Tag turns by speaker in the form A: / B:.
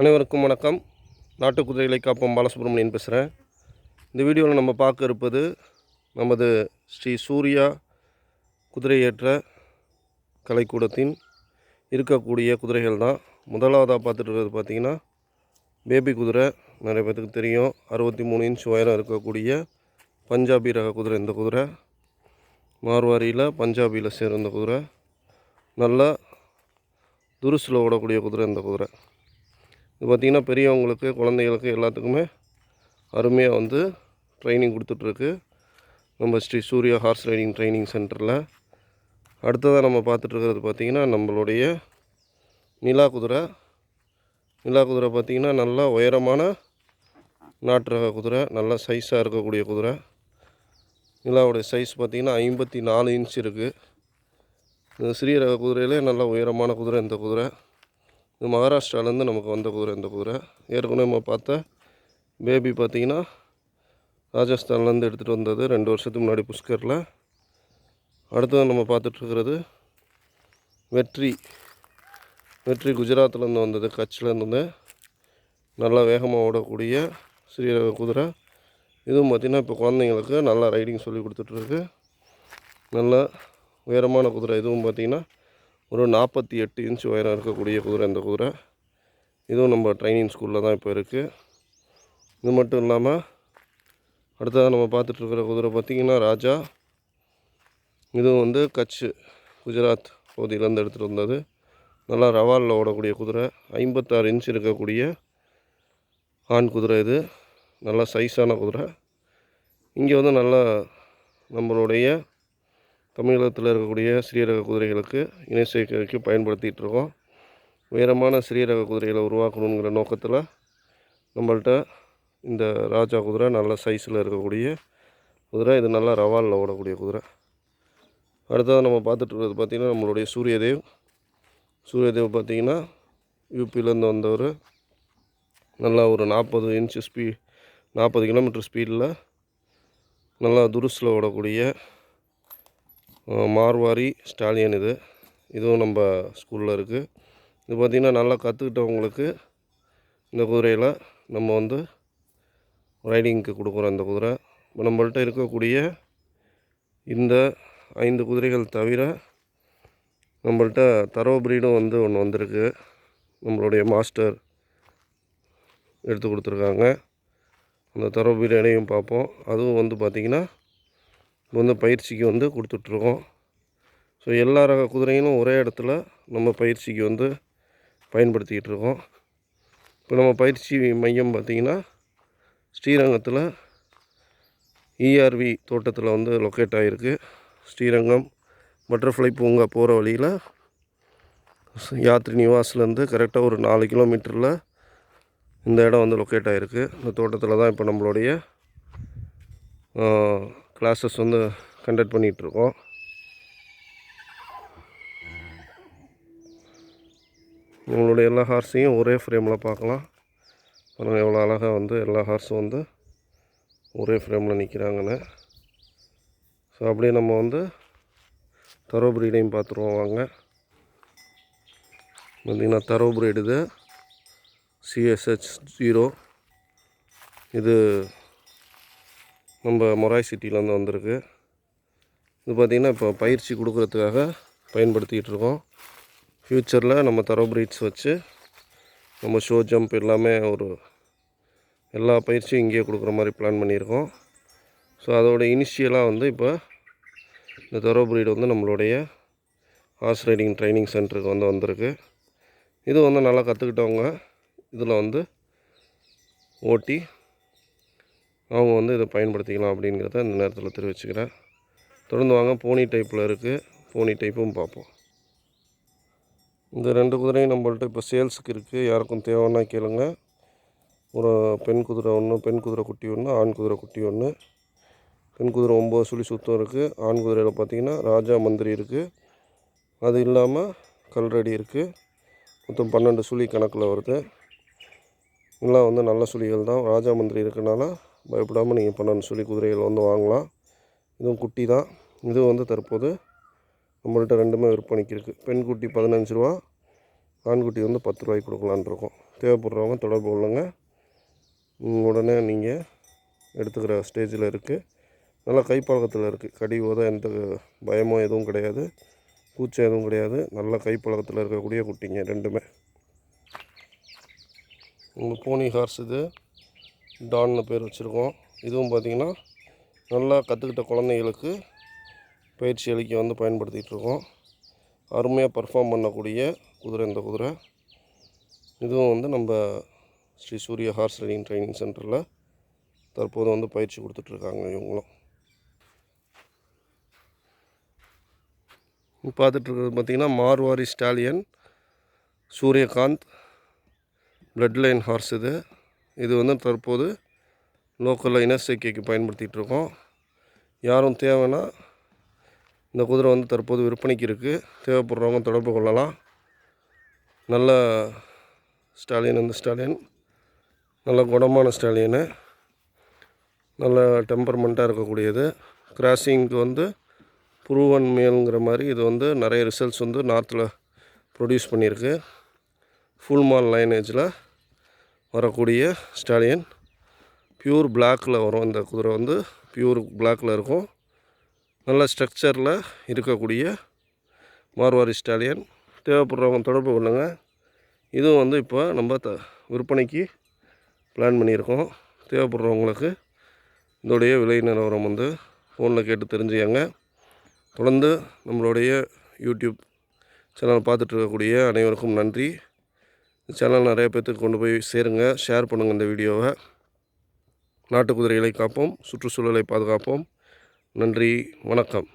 A: அனைவருக்கும் வணக்கம். நாட்டு குதிரைகளை காப்போம். பாலசுப்ரமணியன் பேசுகிறேன் இந்த வீடியோவில் நம்ம பார்க்க இருப்பது நமது ஸ்ரீ சூர்யா குதிரையேற்ற கலைக்கூடத்தின் இருக்கக்கூடிய குதிரைகள் தான். முதலாவதாக பார்த்துட்டு பார்த்திங்கன்னா பேபி குதிரை. நிறைய பேர்த்துக்கு தெரியும். அறுபத்தி மூணு இன்ச் உயரம் இருக்கக்கூடிய பஞ்சாபி ரக குதிரை இந்த குதிரை. மார்வாரியில் பஞ்சாபியில் சேர்ந்த குதிரை. நல்லா துருசில் ஓடக்கூடிய குதிரை இந்த குதிரை. இது பார்த்திங்கன்னா பெரியவங்களுக்கு குழந்தைகளுக்கு எல்லாத்துக்குமே அருமையாக வந்து ட்ரைனிங் கொடுத்துட்ருக்கு நம்ம Sri Surya horse riding training சென்டரில் அடுத்ததாக நம்ம பார்த்துட்ருக்கிறது பார்த்திங்கன்னா நம்மளுடைய நிலா குதிரை. நிலா குதிரை பார்த்திங்கன்னா நல்லா உயரமான நாட்டு ரக குதிரை நல்லா சைஸாக இருக்கக்கூடிய குதிரை. நிலாவுடைய சைஸ் பார்த்திங்கன்னா ஐம்பத்தி நாலு இன்ச் இருக்குது இந்த சிறிய ரக குதிரையிலே நல்ல உயரமான குதிரை இந்த குதிரை. இது மகாராஷ்டிராலேருந்து நமக்கு வந்த குதிரை இந்த குதிரை ஏற்கனவே நம்ம பார்த்த பேபி பார்த்திங்கன்னா ராஜஸ்தான்லேருந்து எடுத்துகிட்டு வந்தது ரெண்டு வருஷத்துக்கு முன்னாடி புஷ்கரில். அடுத்தது நம்ம பார்த்துட்ருக்கிறது வெற்றி. வெற்றி குஜராத்லேருந்து வந்தது கட்சிலேருந்து. நல்லா வேகமாக ஓடக்கூடிய ஸ்ரீரக குதிரை. இதுவும் பார்த்திங்கன்னா இப்போ குழந்தைங்களுக்கு நல்லா ரைடிங் சொல்லி கொடுத்துட்ருக்கு. நல்ல உயரமான குதிரை. இதுவும் பார்த்திங்கன்னா ஒரு நாற்பத்தி எட்டு இன்ச் உயரம் இருக்கக்கூடிய குதிரை இந்த குதிரை. இதுவும் நம்ம ட்ரைனிங் ஸ்கூலில் தான் இப்போ இருக்குது இது மட்டும் இல்லாமல் அடுத்ததாக நம்ம பார்த்துட்ருக்கிற குதிரை பார்த்திங்கன்னா ராஜா. இதுவும் வந்து கட்ச் குஜராத் பகுதியிலேருந்து எடுத்துகிட்டு வந்தது. நல்லா ரவாலில் ஓடக்கூடிய குதிரை. ஐம்பத்தாறு இன்ச் இருக்கக்கூடிய ஆண் குதிரை இது. நல்லா சைஸான குதிரை. இங்கே வந்து நல்லா நம்மளுடைய தமிழகத்தில் இருக்கக்கூடிய ஸ்ரீரக குதிரைகளுக்கு இணை சேர்க்கைக்கு பயன்படுத்திகிட்டு இருக்கோம். உயரமான ஸ்ரீரக குதிரைகளை உருவாக்கணுங்கிற நோக்கத்தில் நம்மள்ட்ட இந்த ராஜா குதிரை நல்ல சைஸில் இருக்கக்கூடிய குதிரை இது நல்லா ரவாலில் ஓடக்கூடிய குதிரை. அடுத்தது நம்ம பார்த்துட்டு இருக்கிறது பார்த்திங்கன்னா நம்மளுடைய சூரியதேவ். சூரியதேவ் பார்த்திங்கன்னா யூபியிலேருந்து வந்தவர். நல்லா ஒரு நாற்பது இன்ச்சு ஸ்பீ நாற்பது கிலோமீட்டர் ஸ்பீடில் நல்லா துருசில் ஓடக்கூடிய மார்வாரி ஸ்டாலியன் இது. இதுவும் நம்ம ஸ்கூலில் இருக்குது இது பார்த்திங்கன்னா நல்லா கற்றுக்கிட்டவங்களுக்கு இந்த குதிரையில் நம்ம வந்து ரைடிங்க்கு கொடுக்குறோம் இந்த குதிரை. இப்போ நம்மள்ட்ட இருக்கக்கூடிய இந்த ஐந்து குதிரைகள் தவிர நம்மள்ட்ட தரோ பிரீடும் வந்து ஒன்று வந்திருக்கு. நம்மளுடைய மாஸ்டர் எடுத்து கொடுத்துருக்காங்க. அந்த தரோ பிரீடையும் பார்ப்போம். அதுவும் வந்து பார்த்திங்கன்னா இப்போ வந்து பயிற்சிக்கு வந்து கொடுத்துட்ருக்கோம். ஸோ எல்லா ரக குதிரைகளும் ஒரே இடத்துல நம்ம பயிற்சிக்கு வந்து பயன்படுத்திக்கிட்டு இருக்கோம் இப்போ நம்ம பயிற்சி மையம் பார்த்திங்கன்னா ஸ்ரீரங்கத்தில் இஆர்வி தோட்டத்தில் வந்து லொக்கேட் ஆகிருக்கு ஸ்ரீரங்கம் பட்டர்ஃப்ளை பூங்கா போகிற வழியில் யாத்ரி நிவாஸ்லேருந்து கரெக்டாக ஒரு நாலு கிலோமீட்டரில் இந்த இடம் வந்து லொக்கேட் ஆகிருக்கு இந்த தோட்டத்தில் தான் இப்போ நம்மளுடைய கிளாஸஸ் வந்து கண்டக்ட் பண்ணிகிட்ருக்கோம் உங்களுடைய எல்லா ஹார்ஸையும் ஒரே ஃப்ரேமில் பார்க்கலாம். பாருங்கள் எவ்வளோ அழகாக வந்து எல்லா ஹார்ஸும் வந்து ஒரே ஃப்ரேமில் நிற்கிறாங்கன்னு ஸோ அப்படியே நம்ம வந்து தரோ பிரீடையும் பார்த்துருவோம் வாங்க. பார்த்திங்கன்னா தரோ பிரீடு இது. சிஎஸ்ஹெச் ஜீரோ இது நம்ம மொராய் சிட்டிலேருந்து வந்திருக்கு. இது பார்த்திங்கன்னா இப்போ பயிற்சி கொடுக்குறதுக்காக பயன்படுத்திகிட்டு இருக்கோம். ஃப்யூச்சரில் நம்ம தரோ பிரீட்ஸ் வச்சு நம்ம ஷோ ஜம்ப் எல்லாமே ஒரு எல்லா பயிற்சியும் இங்கேயே கொடுக்குற மாதிரி பிளான் பண்ணியிருக்கோம். ஸோ அதோட இனிஷியலாக வந்து இப்போ இந்த தரோ பிரீடு வந்து நம்மளுடைய ஹார்ஸ் ரைடிங் ட்ரைனிங் சென்டருக்கு வந்து வந்திருக்கு. இது வந்து நல்லா கற்றுக்கிட்டவங்க இதில் வந்து ஓட்டி அவங்க வந்து இதை பயன்படுத்திக்கலாம் அப்படிங்கிறத இந்த நேரத்தில் தெரிவிச்சுக்கிறேன். தொடர்ந்து வாங்க போனி டைப்பில் இருக்குது போனி டைப்பும் பார்ப்போம். இந்த ரெண்டு குதிரையும் நம்மள்ட்ட இப்போ சேல்ஸுக்கு இருக்குது யாருக்கும் தேவைன்னா கேளுங்க. ஒரு பெண் குதிரை ஒன்று பெண் குதிரை குட்டி ஒன்று ஆண் குதிரை குட்டி ஒன்று. பெண் குதிரை ஒம்பது சுழி சுத்தம் இருக்குது ஆண் குதிரையில் பார்த்தீங்கன்னா ராஜா மந்திரி இருக்குது அது இல்லாமல் கல்ரெடி இருக்குது மொத்தம் பன்னெண்டு சுழி கணக்கில் வருது. எல்லாம் வந்து நல்ல சுழிகள் தான். ராஜா மந்திரி இருக்கனால பயப்படாமல் நீங்கள் பன்னெண்டு சொல்லி குதிரைகள் வந்து வாங்கலாம். இதுவும் குட்டி தான். இது வந்து தற்போது நம்மள்கிட்ட ரெண்டுமே விற்பனைக்கு இருக்குது பெண் குட்டி பதினஞ்சு ரூபா ஆண்குட்டி வந்து பத்து ரூபாய்க்கு கொடுக்கலான்னு இருக்கோம். தேவைப்படுறவங்க தொடர்பு கொள்ளுங்க. உடனே நீங்கள் எடுத்துக்கிற ஸ்டேஜில் இருக்குது நல்லா கைப்பழக்கத்தில் இருக்குது கடிவோ தான் எந்த பயமோ எதுவும் கிடையாது. பூச்சம் எதுவும் கிடையாது. நல்ல கைப்பழக்கத்தில் இருக்கக்கூடிய குட்டிங்க ரெண்டுமே. உங்கள் போனி ஹார்ஸ் இது. டான்னு பேர் வச்சுருக்கோம். இதுவும் பார்த்திங்கன்னா நல்லா கற்றுக்கிட்ட குழந்தைங்களுக்கு பயிற்சி அளிக்க வந்து பயன்படுத்திகிட்ருக்கோம் அருமையாக பர்ஃபார்ம் பண்ணக்கூடிய குதிரை இந்த குதிரை. இதுவும் வந்து நம்ம ஸ்ரீ சூரிய ஹார்ஸ் ரைடிங் ட்ரைனிங் சென்டரில் தற்போது வந்து பயிற்சி கொடுத்துட்ருக்காங்க இவங்களும். பார்த்துட்ருக்கிறது பார்த்திங்கன்னா Marwari stallion Suryakant bloodline horse இது. இது வந்து தற்போது லோக்கலில் இனச்சேர்க்கைக்கு பயன்படுத்திகிட்டு இருக்கோம் யாரும் தேவைன்னா இந்த குதிரை வந்து தற்போது விற்பனைக்கு இருக்குது தேவைப்படுறவங்க தொடர்பு கொள்ளலாம். நல்ல ஸ்டாலியன் இந்த ஸ்டாலியன் நல்ல குணமான ஸ்டாலியனு நல்ல டெம்பர்மெண்ட்டாக இருக்கக்கூடியது. கிராசிங்க்கு வந்து புருவன் மேலுங்கிற மாதிரி இது வந்து நிறைய ரிசல்ட்ஸ் வந்து நார்த்தில் ப்ரொடியூஸ் பண்ணியிருக்கு. ஃபுல் மால் லைனேஜில் வரக்கூடிய ஸ்டாலியன் பியூர் பிளாக்கில் வரும். இந்த குதிரை வந்து பியூர் பிளாக்கில் இருக்கும். நல்ல ஸ்ட்ரக்சரில் இருக்கக்கூடிய மார்வாரி ஸ்டாலியன் தேவைப்படுறவங்க தொடர்பு கொள்ளுங்கள் இதுவும் வந்து இப்போ நம்ம த விற்பனைக்கு பிளான் பண்ணியிருக்கோம். தேவைப்படுறவங்களுக்கு இதோடைய விலை நிலவரம் வந்து ஃபோனில் கேட்டு தெரிஞ்சுக்கங்க. தொடர்ந்து நம்மளுடைய யூடியூப் சேனல் பார்த்துட்டு இருக்கக்கூடிய அனைவருக்கும் நன்றி. சேனல் நிறைய பேர்த்துக்கு கொண்டு போய் சேருங்க. ஷேர் பண்ணுங்கள் இந்த வீடியோவை. நாட்டு குதிரைகளை காப்போம் சுற்றுச்சூழலை பாதுகாப்போம். நன்றி வணக்கம்.